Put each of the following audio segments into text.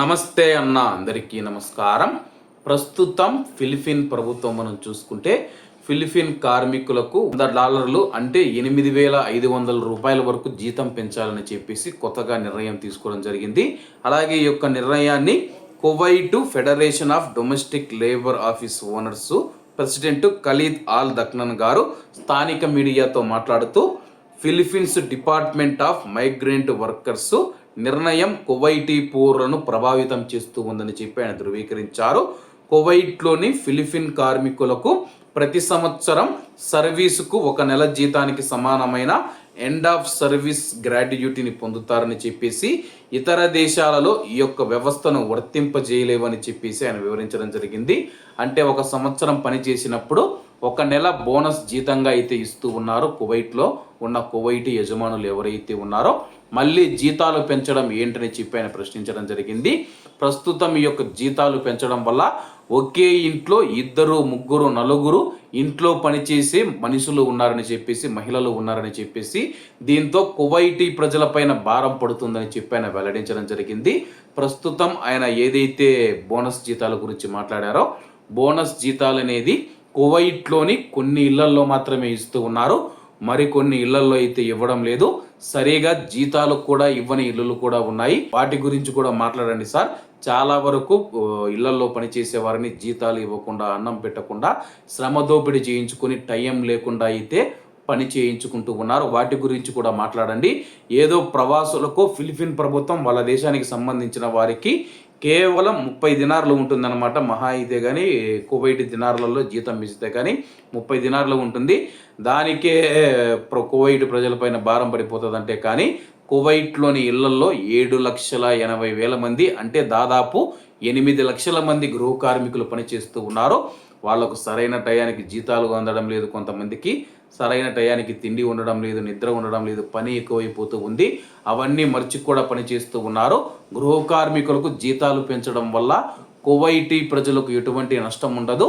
నమస్తే అన్న అందరికీ నమస్కారం. ప్రస్తుతం ఫిలిపిన్ ప్రభుత్వం మనం చూసుకుంటే ఫిలిపిన్ కార్మికులకు వంద డాలర్లు అంటే ఎనిమిది వేల ఐదు వందల రూపాయల వరకు జీతం పెంచాలని చెప్పేసి కొత్తగా నిర్ణయం తీసుకోవడం జరిగింది. అలాగే ఈ యొక్క నిర్ణయాన్ని Kuwait federation of domestic labour office owners president Khalid Al Dakhnan గారు స్థానిక మీడియాతో మాట్లాడుతూ Philippines department of migrant workers నిర్ణయం కువైటీ పూర్లను ప్రభావితం చేస్తూ ఉందని చెప్పి ఆయన ధృవీకరించారు. కువైట్లోని ఫిలిపిన్ కార్మికులకు ప్రతి సంవత్సరం సర్వీసుకు ఒక నెల జీతానికి సమానమైన ఎండ్ ఆఫ్ సర్వీస్ గ్రాట్యుటీని పొందుతారని చెప్పేసి ఇతర దేశాలలో ఈ యొక్క వ్యవస్థను వర్తింపజేయలేవని చెప్పేసి ఆయన వివరించడం జరిగింది. అంటే ఒక సంవత్సరం పని చేసినప్పుడు ఒక నెల బోనస్ జీతంగా అయితే ఇస్తూ ఉన్నారు కువైట్లో. ఉన్న కువైట్ యజమానులు ఎవరైతే ఉన్నారో మళ్ళీ జీతాలు పెంచడం ఏంటని చెప్పి ఆయన ప్రశ్నించడం జరిగింది. ప్రస్తుతం ఈ యొక్క జీతాలు పెంచడం వల్ల ఒకే ఇంట్లో ఇద్దరు ముగ్గురు నలుగురు ఇంట్లో పనిచేసే మనుషులు ఉన్నారని చెప్పేసి మహిళలు ఉన్నారని చెప్పేసి దీంతో కువైటీ ప్రజలపైన భారం పడుతుందని చెప్పి ఆయన వెల్లడించడం జరిగింది. ప్రస్తుతం ఆయన ఏదైతే బోనస్ జీతాల గురించి మాట్లాడారో బోనస్ జీతాలు అనేది కువైట్లోని కొన్ని ఇళ్ళల్లో మాత్రమే ఇస్తూ ఉన్నారు. మరికొన్ని ఇళ్ళలో అయితే ఇవ్వడం లేదు. సరిగా జీతాలు కూడా ఇవ్వని ఇల్లులు కూడా ఉన్నాయి. వాటి గురించి కూడా మాట్లాడండి సార్. చాలా వరకు ఇళ్ళలో పనిచేసే వారిని జీతాలు ఇవ్వకుండా అన్నం పెట్టకుండా శ్రమ దోపిడీ చేయించుకొని టైం లేకుండా అయితే పని చేయించుకుంటూ ఉన్నారు. వాటి గురించి కూడా మాట్లాడండి. ఏదో ప్రవాసులకు ఫిలిపిన్ ప్రభుత్వం వాళ్ళ దేశానికి సంబంధించిన వారికి కేవలం ముప్పై దినార్లు ఉంటుందన్నమాట. మహా అయితే కానీ కువైట్ దినార్లలో జీతం ఇస్తే కానీ ముప్పై దినార్లు ఉంటుంది. దానికే ప్ర- కువైట్ ప్రజలపైన భారం పడిపోతుందంటే కానీ కువైట్లోని ఇళ్ళల్లో ఏడు లక్షల ఎనభై వేల మంది అంటే దాదాపు ఎనిమిది లక్షల మంది గృహ కార్మికులు పనిచేస్తూ ఉన్నారు. వాళ్ళకు సరైన టయానికి జీతాలు అందడం లేదు కొంతమందికి. సరైన టయానికి తిండి ఉండడం లేదు నిద్ర ఉండడం లేదు పని ఎక్కువైపోతూ ఉంది. అవన్నీ మర్చి కూడా పనిచేస్తూ ఉన్నారు. గృహ కార్మికులకు జీతాలు పెంచడం వల్ల కువైటీ ప్రజలకు ఎటువంటి నష్టం ఉండదు.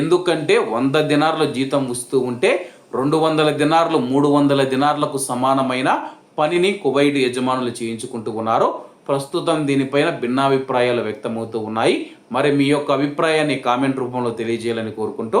ఎందుకంటే వంద దినార్ల జీతం వస్తూ ఉంటే రెండు వందల దినార్లు మూడు వందల దినార్లకు సమానమైన పనిని కువైట్ యజమానులు చేయించుకుంటూ ఉన్నారు. ప్రస్తుతం దీనిపైన భిన్నాభిప్రాయాలు వ్యక్తమవుతూ ఉన్నాయి. మరి మీ యొక్క అభిప్రాయాన్ని కామెంట్ రూపంలో తెలియజేయాలని కోరుకుంటూ